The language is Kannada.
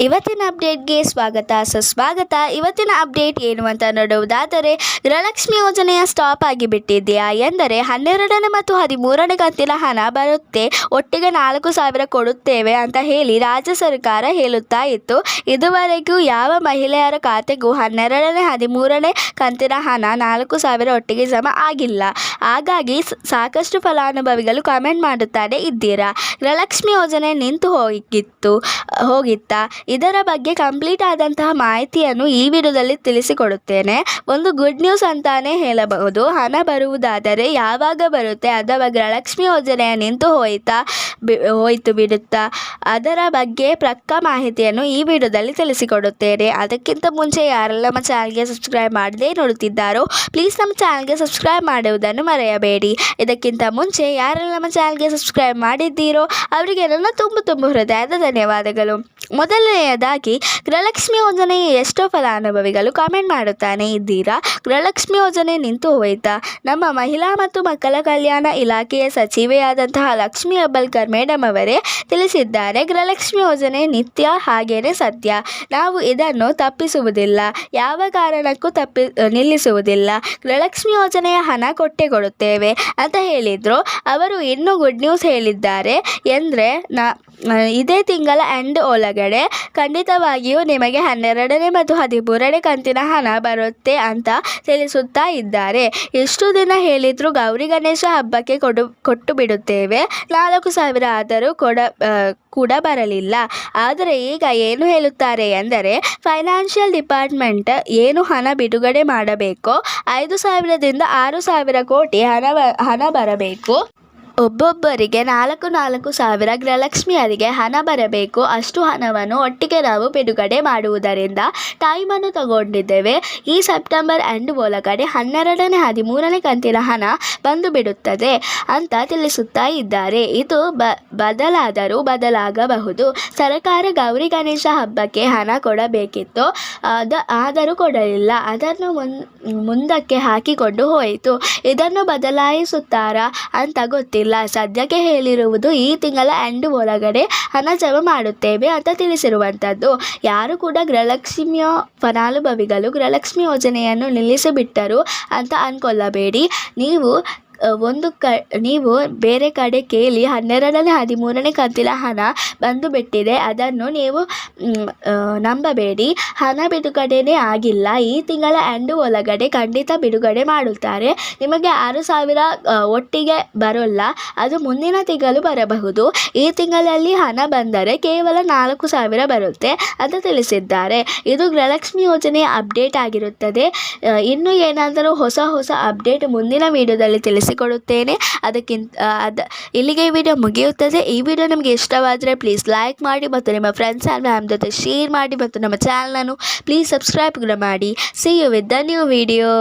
ಇವತ್ತಿನ ಅಪ್ಡೇಟ್ಗೆ ಸ್ವಾಗತ. ಸುಸ್ವಾಗತ. ಇವತ್ತಿನ ಅಪ್ಡೇಟ್ ಏನು ಅಂತ ನೋಡುವುದಾದರೆ, ಗೃಹಲಕ್ಷ್ಮಿ ಯೋಜನೆಯ ಸ್ಟಾಪ್ ಆಗಿ ಬಿಟ್ಟಿದೆಯಾ ಎಂದರೆ, ಹನ್ನೆರಡನೇ ಮತ್ತು ಹದಿಮೂರನೇ ಕಂತಿನ ಹಣ ಬರುತ್ತೆ. ಒಟ್ಟಿಗೆ ನಾಲ್ಕು ಸಾವಿರ ಕೊಡುತ್ತೇವೆ ಅಂತ ಹೇಳಿ ರಾಜ್ಯ ಸರ್ಕಾರ ಹೇಳುತ್ತಾ ಇತ್ತು. ಇದುವರೆಗೂ ಯಾವ ಮಹಿಳೆಯರ ಖಾತೆಗೂ ಹನ್ನೆರಡನೇ, ಹದಿಮೂರನೇ ಕಂತಿನ ಹಣ ನಾಲ್ಕು ಸಾವಿರ ಒಟ್ಟಿಗೆ ಜಮಾ ಆಗಿಲ್ಲ. ಹಾಗಾಗಿ ಸಾಕಷ್ಟು ಫಲಾನುಭವಿಗಳು ಕಮೆಂಟ್ ಮಾಡುತ್ತಾನೆ ಇದ್ದೀರಾ? ಗೃಹಲಕ್ಷ್ಮಿ ಯೋಜನೆ ನಿಂತು ಹೋಗಿತ್ತು, ಹೋಗಿತ್ತಾ? ಇದರ ಬಗ್ಗೆ ಕಂಪ್ಲೀಟ್ ಆದಂತಹ ಮಾಹಿತಿಯನ್ನು ಈ ವಿಡಿಯೋದಲ್ಲಿ ತಿಳಿಸಿಕೊಡುತ್ತೇನೆ. ಒಂದು ಗುಡ್ ನ್ಯೂಸ್ ಅಂತಾನೆ ಹೇಳಬಹುದು. ಹಣ ಬರುವುದಾದರೆ ಯಾವಾಗ ಬರುತ್ತೆ? ಅದರ ಬಗ್ಗೆ ಲಕ್ಷ್ಮಿ ಯೋಜನೆಯ ನಿಂತು ಹೋಯ್ತಾ ಹೋಯಿತು ಬಿಡುತ್ತಾ? ಅದರ ಬಗ್ಗೆ ಪ್ರಕ್ಕ ಮಾಹಿತಿಯನ್ನು ಈ ವಿಡಿಯೋದಲ್ಲಿ ತಿಳಿಸಿಕೊಡುತ್ತೇನೆ. ಅದಕ್ಕಿಂತ ಮುಂಚೆ ಯಾರೆಲ್ಲ ನಮ್ಮ ಚಾನಲ್ಗೆ ಸಬ್ಸ್ಕ್ರೈಬ್ ಮಾಡದೇ ನೋಡುತ್ತಿದ್ದಾರೋ, ಪ್ಲೀಸ್ ನಮ್ಮ ಚಾನಲ್ಗೆ ಸಬ್ಸ್ಕ್ರೈಬ್ ಮಾಡುವುದನ್ನು ಮರೆಯಬೇಡಿ. ಇದಕ್ಕಿಂತ ಮುಂಚೆ ಯಾರೆಲ್ಲ ನಮ್ಮ ಚಾನಲ್ಗೆ ಸಬ್ಸ್ಕ್ರೈಬ್ ಮಾಡಿದ್ದೀರೋ, ಅವರಿಗೆ ನನ್ನ ತುಂಬ ತುಂಬ ಹೃದಯದ ಧನ್ಯವಾದಗಳು. ಮೊದಲನೆಯದಾಗಿ, ಗೃಹಲಕ್ಷ್ಮಿ ಯೋಜನೆಯ ಎಷ್ಟೋ ಫಲಾನುಭವಿಗಳು ಕಾಮೆಂಟ್ ಮಾಡುತ್ತಾನೆ ಇದ್ದೀರಾ? ಗೃಹಲಕ್ಷ್ಮಿ ಯೋಜನೆ ನಿಂತು ಹೋಯ್ತಾ? ನಮ್ಮ ಮಹಿಳಾ ಮತ್ತು ಮಕ್ಕಳ ಕಲ್ಯಾಣ ಇಲಾಖೆಯ ಸಚಿವೆಯಾದಂತಹ ಲಕ್ಷ್ಮಿ ಅಬ್ಬಲ್ಕರ್ ಮೇಡಮ್ ಅವರೇ ತಿಳಿಸಿದ್ದಾರೆ, ಗೃಹಲಕ್ಷ್ಮಿ ಯೋಜನೆ ನಿತ್ಯ ಹಾಗೇನೆ ಸತ್ಯ ನಾವು ಇದನ್ನು ತಪ್ಪಿಸುವುದಿಲ್ಲ. ಯಾವ ಕಾರಣಕ್ಕೂ ತಪ್ಪಿ, ನಿಲ್ಲಿಸುವುದಿಲ್ಲ. ಗೃಹಲಕ್ಷ್ಮಿ ಯೋಜನೆಯ ಹಣ ಕೊಟ್ಟೆ ಕೊಡುತ್ತೇವೆ ಅಂತ ಹೇಳಿದರು. ಅವರು ಇನ್ನೂ ಗುಡ್ ನ್ಯೂಸ್ ಹೇಳಿದ್ದಾರೆ. ಎಂದರೆ, ನಾ ಇದೇ ತಿಂಗಳ ಎಂಡ್ ಒಳಗಡೆ ಖಂಡಿತವಾಗಿಯೂ ನಿಮಗೆ ಹನ್ನೆರಡನೇ ಮತ್ತು ಹದಿಮೂರನೇ ಕಂತಿನ ಹಣ ಬರುತ್ತೆ ಅಂತ ತಿಳಿಸುತ್ತಾ ಇದ್ದಾರೆ. ಎಷ್ಟು ದಿನ ಹೇಳಿದ್ರು ಗೌರಿ ಗಣೇಶ ಹಬ್ಬಕ್ಕೆ ಕೊಡು, ಕೊಟ್ಟು ಬಿಡುತ್ತೇವೆ. ನಾಲ್ಕು ಸಾವಿರ ಆದರೂ ಕೊಡ ಕೂಡ ಬರಲಿಲ್ಲ. ಆದರೆ ಈಗ ಏನು ಹೇಳುತ್ತಾರೆ ಎಂದರೆ ಫೈನಾನ್ಷಿಯಲ್ ಡಿಪಾರ್ಟ್ಮೆಂಟ್ ಏನು ಹಣ ಬಿಡುಗಡೆ ಮಾಡಬೇಕೋ, ಐದು ಸಾವಿರದಿಂದ ಆರು ಸಾವಿರ ಕೋಟಿ ಹಣ ಹಣ ಬರಬೇಕು. ಒಬ್ಬೊಬ್ಬರಿಗೆ ನಾಲ್ಕು ನಾಲ್ಕು ಸಾವಿರ ಗೃಹಲಕ್ಷ್ಮಿಯರಿಗೆ ಹಣ ಬರಬೇಕು. ಅಷ್ಟು ಹಣವನ್ನು ಒಟ್ಟಿಗೆ ನಾವು ಬಿಡುಗಡೆ ಮಾಡುವುದರಿಂದ ಟೈಮನ್ನು ತಗೊಂಡಿದ್ದೇವೆ. ಈ ಸೆಪ್ಟೆಂಬರ್ ಎಂಡ್ ಒಳಗಡೆ ಹನ್ನೆರಡನೇ, ಹದಿಮೂರನೇ ಕಂತಿನ ಹಣ ಬಂದು ಬಿಡುತ್ತದೆ ಅಂತ ತಿಳಿಸುತ್ತಾ ಇದ್ದಾರೆ. ಇದು ಬ, ಬದಲಾದರೂ ಬದಲಾಗಬಹುದು. ಸರ್ಕಾರ ಗೌರಿ ಗಣೇಶ ಹಬ್ಬಕ್ಕೆ ಹಣ ಕೊಡಬೇಕಿತ್ತು. ಅದ, ಆದರೂ ಕೊಡಲಿಲ್ಲ. ಅದನ್ನು ಮುಂದಕ್ಕೆ ಹಾಕಿಕೊಂಡು ಹೋಯಿತು. ಇದನ್ನು ಬದಲಾಯಿಸುತ್ತಾರಾ ಅಂತ ಗೊತ್ತಿಲ್ಲ. ಸದ್ಯಕ್ಕೆ ಹೇಳಿರುವುದು ಈ ತಿಂಗಳ ಎಂಡ್ ಒಳಗಡೆ ಹಣ ಜಮಾ ಮಾಡುತ್ತೇವೆ ಅಂತ ತಿಳಿಸಿರುವಂಥದ್ದು. ಯಾರು ಕೂಡ ಗೃಹಲಕ್ಷ್ಮಿಯ ಫಲಾನುಭವಿಗಳು ಗೃಹಲಕ್ಷ್ಮಿ ಯೋಜನೆಯನ್ನು ನಿಲ್ಲಿಸಿಬಿಟ್ಟರು ಅಂತ ಅಂದ್ಕೊಳ್ಳಬೇಡಿ ನೀವು ಒಂದು ಕ, ನೀವು ಬೇರೆ ಕಡೆ ಕೇಳಿ ಹನ್ನೆರಡನೇ, ಹದಿಮೂರನೇ ಕಂತಿನ ಹಣ ಬಂದು ಬಿಟ್ಟಿದೆ. ಅದನ್ನು ನೀವು ನಂಬಬೇಡಿ. ಹಣ ಬಿಡುಗಡೆನೇ ಆಗಿಲ್ಲ. ಈ ತಿಂಗಳ ಎಂಡು ಒಳಗಡೆ ಖಂಡಿತ ಬಿಡುಗಡೆ ಮಾಡುತ್ತಾರೆ. ನಿಮಗೆ ಆರು ಸಾವಿರ ಒಟ್ಟಿಗೆ ಬರೋಲ್ಲ. ಅದು ಮುಂದಿನ ತಿಂಗಳು ಬರಬಹುದು. ಈ ತಿಂಗಳಲ್ಲಿ ಹಣ ಬಂದರೆ ಕೇವಲ ನಾಲ್ಕು ಸಾವಿರ ಬರುತ್ತೆ ಅಂತ ತಿಳಿಸಿದ್ದಾರೆ. ಇದು ಗೃಹಲಕ್ಷ್ಮಿ ಯೋಜನೆಯ ಅಪ್ಡೇಟ್ ಆಗಿರುತ್ತದೆ. ಇನ್ನು ಏನಾದರೂ ಹೊಸ ಹೊಸ ಅಪ್ಡೇಟ್ ಮುಂದಿನ ವಿಡಿಯೋದಲ್ಲಿ ತಿಳಿಸಿಕೊಡುತ್ತೇನೆ ಅದಕ್ಕಿಂತ ಅದು ಅದ, ಇಲ್ಲಿಗೆ ಈ ವಿಡಿಯೋ ಮುಗಿಯುತ್ತದೆ. ಈ ವಿಡಿಯೋ ನಿಮಗೆ ಇಷ್ಟವಾದರೆ ಪ್ಲೀಸ್ ಲೈಕ್ ಮಾಡಿ ಮತ್ತು ನಿಮ್ಮ ಫ್ರೆಂಡ್ಸ್ ಆ್ಯಂಡ್ ಫ್ಯಾಮ್ ಜೊತೆ ಶೇರ್ ಮಾಡಿ ಮತ್ತು ನಮ್ಮ ಚಾನಲನ್ನು ಪ್ಲೀಸ್ ಸಬ್ಸ್ಕ್ರೈಬ್ ಕೂಡ ಮಾಡಿ. See you with the new video